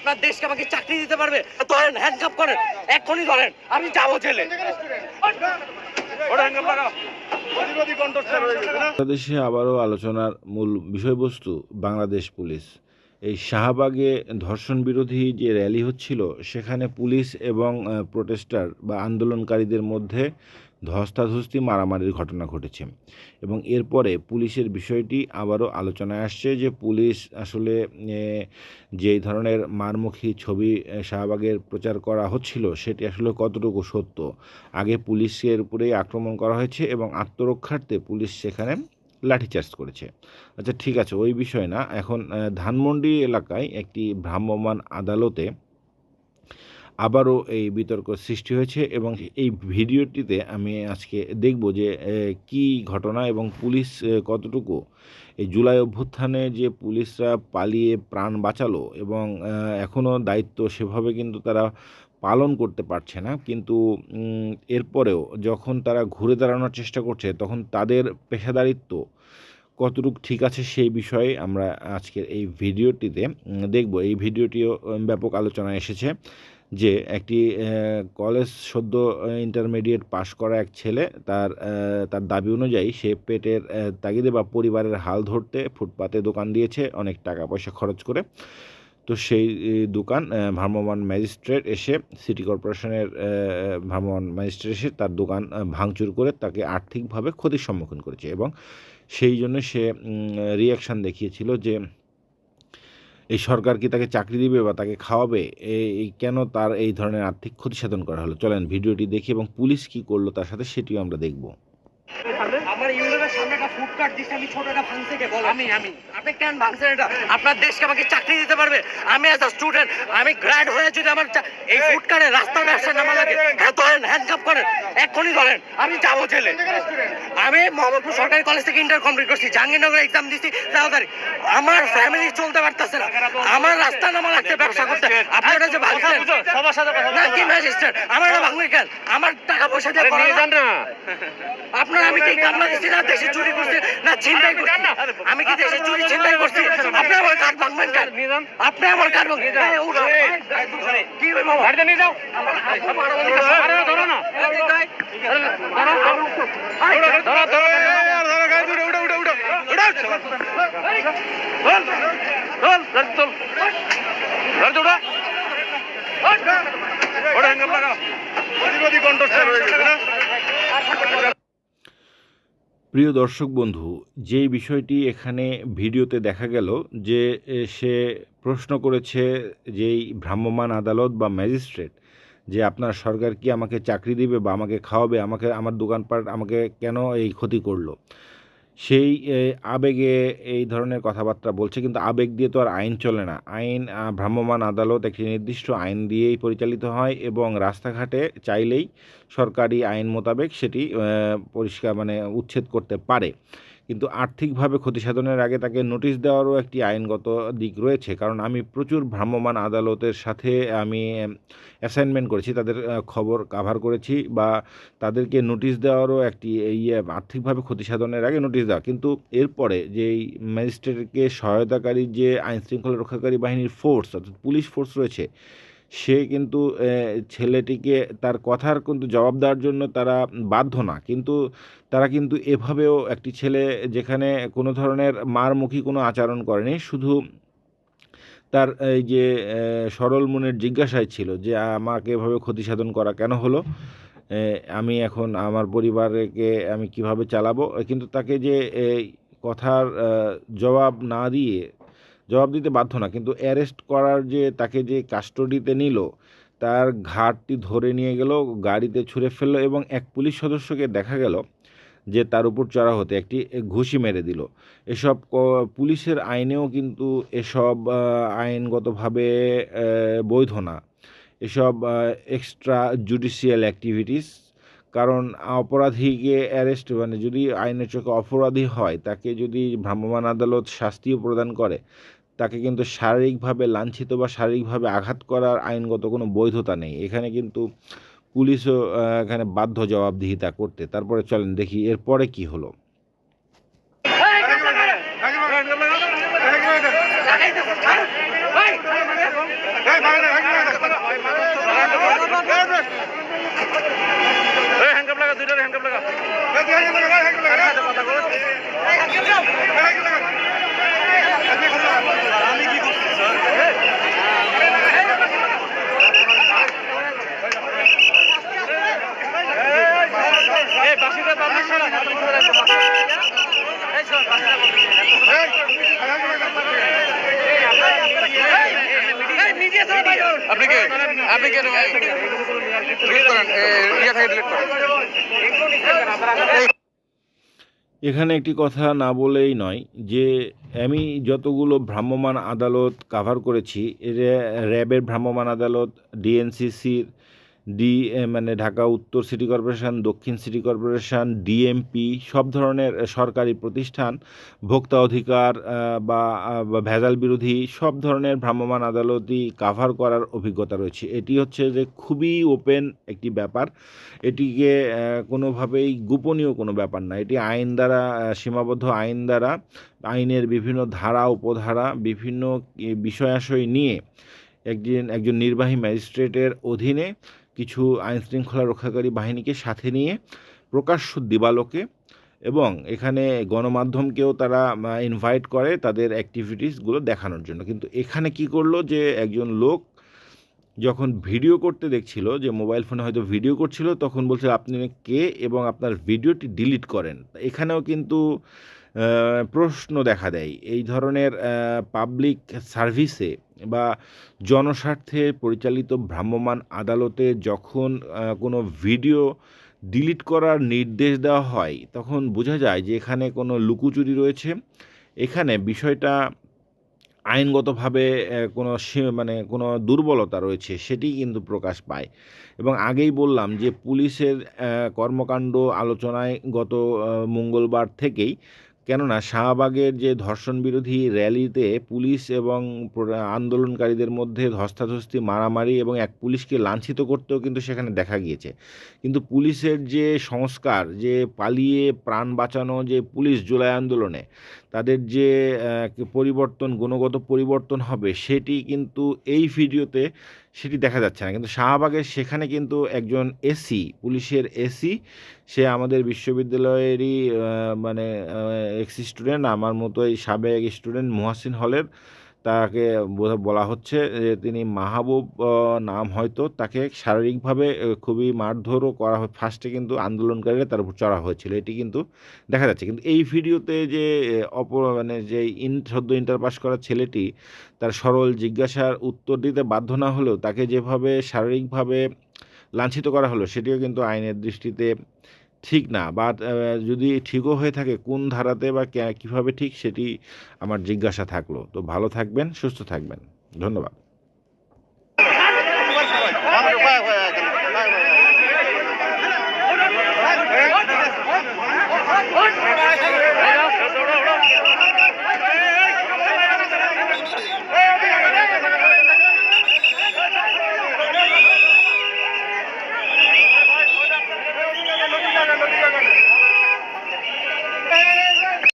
আপনার দেশকে আমাকে চাকরি দিতে পারবে? ধরেন হ্যান্ডকাপ করেন। এক্ষুনি ধরেন, আমি যাব জেলে। বাংলাদেশে আবারও আলোচনার মূল বিষয়বস্তু বাংলাদেশ পুলিশ। এই শাহবাগে ধর্ষণ বিরোধী যে র্যালি হচ্ছিল, সেখানে পুলিশ এবং প্রোটেস্টার বা আন্দোলনকারীদের মধ্যে ধস্তাধস্তি মারামারির ঘটনা ঘটেছে এবং এরপরে পুলিশের বিষয়টি আবারও আলোচনায় আসছে যে পুলিশ আসলে যেই ধরনের মারমুখী ছবি শাহবাগের প্রচার করা হচ্ছিল সেটি আসলে কতটুকু সত্য? আগে পুলিশের উপরেই আক্রমণ করা হয়েছে এবং আত্মরক্ষার্থে পুলিশ সেখানে লাঠিচার্জ করেছে। আচ্ছা ঠিক আছে, ওই বিষয় না। এখন ধানমন্ডি এলাকায় একটি ভ্রাম্যমাণ আদালতে আবারও এই বিতর্ক সৃষ্টি হয়েছে এবং এই ভিডিওটিতে আমি আজকে দেখব যে কি ঘটনা এবং পুলিশ কতটুকু এই জুলাই অভ্যুত্থানে যে পুলিশরা পালিয়ে প্রাণ বাঁচালো এবং এখনও দায়িত্ব সেভাবে কিন্তু তারা পালন করতে পারছে না। কিন্তু এরপরেও যখন তারা ঘুরে দাঁড়ানোর চেষ্টা করছে, তখন তাদের পেশাদারিত্ব কতটুকু ঠিক আছে সেই বিষয়ে আমরা আজকের এই ভিডিওটিতে দেখব। এই ভিডিওটিও ব্যাপক আলোচনায় এসেছে। যে একটি কলেজ সদ্য ইন্টারমিডিয়েট পাশ করা এক ছেলে, তার তার দাবি অনুযায়ী সে পেটের তাগিদে বা পরিবারের হাল ধরতে ফুটপাতে দোকান দিয়েছে অনেক টাকা পয়সা খরচ করে। তো সেই দোকান ভ্রাম্যমাণ ম্যাজিস্ট্রেট এসে সিটি কর্পোরেশনের ভ্রাম্যমাণ ম্যাজিস্ট্রেট এসে তার দোকান ভাঙচুর করে তাকে আর্থিকভাবে ক্ষতির সম্মুখীন করেছে এবং সেই জন্য সে রিয়াকশান দেখিয়েছিল যে এই সরকার কি তাকে চাকরি দিবে বা তাকে খাওয়াবে? এই কেন তার এই ধরনের আর্থিক ক্ষতি সাধন করা হলো? চলেন ভিডিওটি দেখি এবং পুলিশ কি করল তার সাথে সেটিও আমরা দেখব। আমার ইউনিভার্সিটির সামনে একটা ফুড কার্ট দিচ্ছে আমি ছোট একটা ভাঙছে বল। আমি আমি। আপনি কেন ভাঙছেন এটা? আপনার দেশকে আমাকে চাকরি দিতে পারবে? আমি এজ আ স্টুডেন্ট আমি গ্র্যাড হয়ে যদি আমার এই ফুড কার্টে রাস্তাটা আসে নামা লাগে হ্যাঁ ধরেন হ্যান্ডকাপ করেন এক্ষুনি ধরেন আমি যাব জেলে। আমি মোহাম্মদপুর সরকারি কলেজ থেকে ইন্টার কমপ্লিট করছি জাহাঙ্গীরনগরে এক্সাম দিচ্ছি তাড়াতাড়ি। আমার ফ্যামিলি চলতে পারতেছে না। আমার রাস্তা নামা লাগছে ব্যবসা করতে। আপনি ওটা যে ভাঙছেন। সবার সাথে কথা না কি ম্যাজিস্ট্রেট? আমার ভাঙবে কেন? আমার টাকা পয়সা দিয়ে আপনার আমি কি কামলা না দেশে চুরি করছি না ছিনতাই করছি। আমি কি দেশে চুরি ছিনতাই করছি? আপনি আমার কার্ড ভাঙবেন কেন? আপনি আমার কার্ড কি গাড়িতে নিয়ে যাও। ধরো না। ধরো ধরো ওটা হ্যাঙ্গার লাগাও। প্রতিবাদী হয়ে গেছে না? প্রিয় দর্শক বন্ধু যে বিষয়টি এখানে ভিডিওতে দেখা গেল যে সে প্রশ্ন করেছে যেই ভ্রাম্যমাণ আদালত বা ম্যাজিস্ট্রেট যে, আপনার সরকার কি আমাকে চাকরি দিবে বা আমাকে খাওয়াবে, আমাকে, আমার দোকানপাট আমাকে কেন এই ক্ষতি করল? সেই আবেগে এই ধরনের কথাবার্তা বলছে, কিন্তু আবেগ দিয়ে তো আর আইন চলে না। আইন ভ্রাম্যমাণ আদালত একটি নির্দিষ্ট আইন দিয়েই পরিচালিত হয় এবং রাস্তাঘাটে চাইলেই সরকারি আইন মোতাবেক সেটি পরিষ্কার মানে উচ্ছেদ করতে পারে। কিন্তু আর্থিকভাবে ক্ষতিসাধনের আগে তাকে নোটিশ দেওয়ারও একটি আইনগত দিক রয়েছে। কারণ আমি প্রচুর ভ্রাম্যমাণ আদালতের সাথে আমি অ্যাসাইনমেন্ট করেছি, তাদের খবর কাভার করেছি বা তাদেরকে নোটিশ দেওয়ারও একটি এই আর্থিকভাবে ক্ষতিসাধনের আগে নোটিশ দেওয়া। কিন্তু এরপরে যেই ম্যাজিস্ট্রেটকে সহায়তাকারী যে আইন শৃঙ্খলা রক্ষাকারী বাহিনীর ফোর্স অর্থাৎ পুলিশ ফোর্স রয়েছে সে কিন্তু ছেলেটিকে তার কথার কিন্তু জবাব দেওয়ার জন্য তারা বাধ্য না। কিন্তু তারা কিন্তু এভাবেও একটি ছেলে যেখানে কোনো ধরনের মারমুখী কোনো আচরণ করেনি, শুধু তার এই যে সরল মনের জিজ্ঞাসায় ছিল যে, আমাকে এভাবে ক্ষতি সাধন করা কেন হলো? আমি এখন আমার পরিবারকে আমি কীভাবে চালাবো? কিন্তু তাকে যে কথার জবাব না দিয়ে জবাব দিতে বাধ্য না। কিন্তু অ্যারেস্ট করার যে, তাকে যে কাস্টডিতে নিল, তার ঘাটটি ধরে নিয়ে গেল, গাড়িতে ছুঁড়ে ফেলল এবং এক পুলিশ সদস্যকে দেখা গেল যে তার উপর চড়া হতে একটি ঘুষি মেরে দিল। এসব পুলিশের আইনেও কিন্তু এসব আইনগতভাবে বৈধ না। এসব এক্সট্রা জুডিশিয়াল অ্যাক্টিভিটিস কারণ অপরাধীকে অ্যারেস্ট মানে যদি আইনের চোখে অপরাধী হয়, তাকে যদি ভ্রাম্যমাণ আদালত শাস্তিও প্রদান করে তাকে কিন্তু শারীরিকভাবে লাঞ্ছিত বা শারীরিকভাবে আঘাত করার আইনগত কোনো বৈধতা নেই। এখানে কিন্তু পুলিশও এখানে বাধ্য জবাবদিহিতা করতে। তারপরে চলেন দেখি এরপরে কি হলো। এই হ্যান্ডকাপ লাগা দুইটারে হ্যান্ডকাপ লাগা এই বাসিটা পাবলিক ছাড়া এই শোন বাসিটা আপনি আপনি এখানে একটি কথা না বলেই নয় যে, আমি যতগুলো ভ্রাম্যমাণ আদালত কাভার করেছি র্যা- র্যাবের ভ্রাম্যমাণ আদালত ডিএনসিসির ডি মানে ঢাকা উত্তর সিটি কর্পোরেশন, দক্ষিণ সিটি কর্পোরেশন, ডিএমপি, সব ধরনের সরকারি প্রতিষ্ঠান, ভোক্তা অধিকার বা ভেজাল বিরোধী সব ধরনের ভ্রাম্যমাণ আদালতই কাভার করার অভিজ্ঞতা রয়েছে। এটি হচ্ছে যে খুবই ওপেন একটি ব্যাপার। এটিকে কোনোভাবেই গোপনীয় কোনো ব্যাপার না। এটি আইন দ্বারা সীমাবদ্ধ আইন দ্বারা, আইনের বিভিন্ন ধারা, উপধারা, বিভিন্ন বিষয়াশয় নিয়ে একজন একজন নির্বাহী ম্যাজিস্ট্রেটের অধীনে কিছু আইন শৃঙ্খলা রক্ষাকারী বাহিনীকে সাথে নিয়ে প্রকাশ্য দিবালোকে এবং এখানে গণমাধ্যমকেও তারা ইনভাইট করে তাদের অ্যাক্টিভিটিসগুলো দেখানোর জন্য। কিন্তু এখানে কি করল যে একজন লোক যখন ভিডিও করতে দেখছিল, যে মোবাইল ফোনে হয়তো ভিডিও করছিল, তখন বলছিল, আপনি কে এবং আপনার ভিডিওটি ডিলিট করেন? এখানেও কিন্তু প্রশ্ন দেখা দেয়। এই ধরনের পাবলিক সার্ভিসে বা জনস্বার্থে পরিচালিত ভ্রাম্যমাণ আদালতে যখন কোনো ভিডিও ডিলিট করার নির্দেশ দেওয়া হয়, তখন বোঝা যায় যে এখানে কোনো লুকোচুরি রয়েছে। এখানে বিষয়টা আইনগতভাবে কোনো মানে কোনো দুর্বলতা রয়েছে সেটি কিন্তু প্রকাশ পায়। এবং আগেই বললাম যে পুলিশের কর্মকাণ্ড আলোচনায় গত মঙ্গলবার থেকেই কেননা শাহবাগের যে ধর্ষণ বিরোধী র্যালিতে পুলিশ এবং আন্দোলনকারীদের মধ্যে ধস্তাধস্তি, মারামারি এবং এক পুলিশকে লাঞ্ছিত করতেও কিন্তু সেখানে দেখা গিয়েছে। কিন্তু পুলিশের যে সংস্কার, যে পালিয়ে প্রাণ বাঁচানো যে পুলিশ জুলাই আন্দোলনে, তাদের যে পরিবর্তন, গুণগত পরিবর্তন হবে, সেটি কিন্তু এই ভিডিওতে সেটি দেখা যাচ্ছে না। কিন্তু শাহবাগের সেখানে কিন্তু একজন এসি, পুলিশের এসি, সে আমাদের বিশ্ববিদ্যালয়েরই মানে এক্স স্টুডেন্ট, আমার মতোই সাবেক স্টুডেন্ট মুহাসিন হলের তাকে বলা হচ্ছে যে তিনি মাহবুব নাম হয়তো তাকে শারীরিকভাবে খুবই মারধরও করা হয়। ফার্স্টে কিন্তু আন্দোলনকারীরা তার উপর চড়া হয়েছিল। এটি কিন্তু দেখা যাচ্ছে। কিন্তু এই ভিডিওতে যে অপর মানে যে ইন, সদ্য ইন্টার পাস করা ছেলেটি তার সরল জিজ্ঞাসার উত্তর দিতে বাধ্য না হলেও তাকে যেভাবে শারীরিকভাবে লাঞ্ছিত করা হলো, সেটিও কিন্তু আইনের দৃষ্টিতে ঠিক না বা যদি ঠিকও হয়ে থাকে, কোন ধারাতে বা কীভাবে ঠিক সেটি আমার জিজ্ঞাসা থাকল। তো ভালো থাকবেন, সুস্থ থাকবেন। ধন্যবাদ।